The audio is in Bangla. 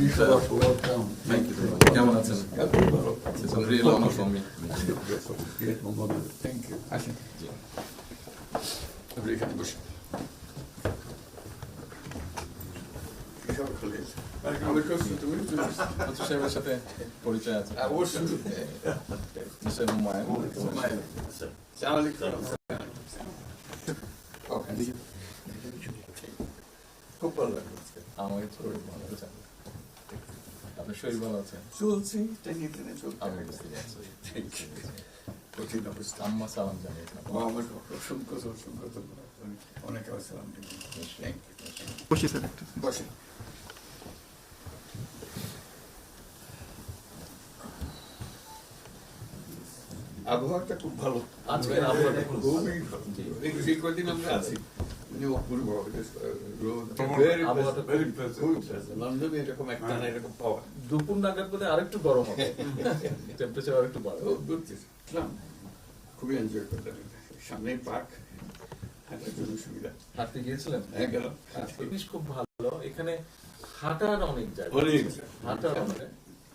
you so much. Thank you so much. It's, a real honor for me. Thank you. Ik heb het gelezen. Maar ik de kussen te moeilijk. Dat ze. Oké. আপনার শরীর ভালো আছে চলছি টেনে চলতে। কঠিন অবস্থা আম্মা সালাম আমার অসংখ্য অসংখ্য ধন্যবাদ অনেক থ্যাংক ইউ স্যার একটু বসেন আবহাওয়াটা খুব ভালো। আজকের আবহাওয়াটা খুব ভালো। খুবই ভালো। জি। এই কদিন আমরা আছি? লন্ডনে এরকম একটা না এরকম পাওয়া দুপুর নাগাদ বোধ আরেকটু গরম হবে। টেম্পারেচার আরেকটু বাড়বে। খুবই এনজয় করলাম। সামনে পার্ক হাঁটার জন্য সুবিধা। হাঁটতে গিয়েছিলেন? হ্যাঁ গেলাম। জিনিস খুব ভালো। এখানে হাঁটার অনেক জায়গা অনেক হাঁটার অনেক